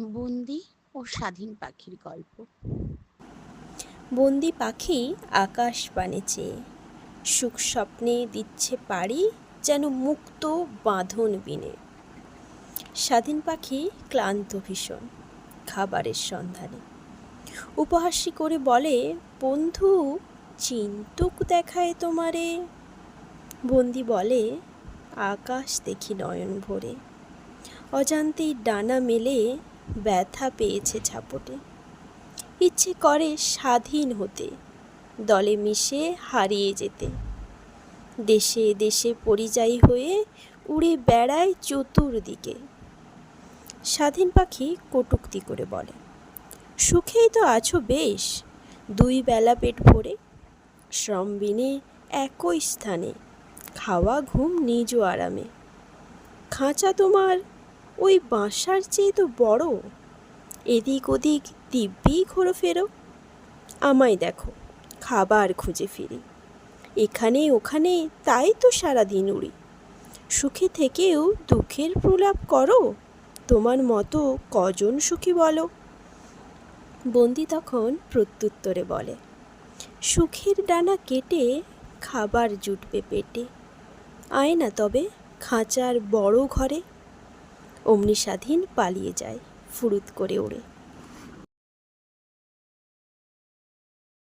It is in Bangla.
বন্দি ও স্বাধীন পাখির গল্প। বন্দি পাখি আকাশ পানে সুখ স্বপ্নে দিচ্ছে পাড়ি যেন মুক্ত বাঁধন বিনে। স্বাধীন পাখি ক্লান্ত ভীষণ খাবারের সন্ধানে। উপহাসী করে বলে, বন্ধু, চিন্তুক দেখায় তোমারে। বন্দি বলে, আকাশ দেখি নয়ন ভরে। অজান্তেই ডানা মেলে ব্যথা পেয়েছে ঝাপটে। ইচ্ছে করে স্বাধীন হতে, দলে মিশে হারিয়ে যেতে। দেশে দেশে পরিযায়ী হয়ে উড়ে বেড়ায় চতুর্দিকে। স্বাধীন পাখি কটুক্তি করে বলে, সুখেই তো আছো বেশ, দুই বেলা পেট ভরে। শ্রম বিনে একই স্থানে, খাওয়া ঘুম নিজ আরামে। খাঁচা তোমার ওই বাসার চেয়ে তো বড়। এদিক ওদিক দিব্যি ঘোরো ফেরো। আমায় দেখো, খাবার খুঁজে ফিরি। এখানে ওখানে তাই তো সারাদিন উড়ি। সুখে থেকেও দুঃখের প্রলাপ করো। তোমার মতো কজন সুখী বলো? বন্দি তখন প্রত্যুত্তরে বলে, সুখের ডানা কেটে খাবার জুটবে পেটে। আয় না তবে খাঁচার বড় ঘরে। অমনি স্বাধীন পালিয়ে যায় ফুরুত করে ওড়ে।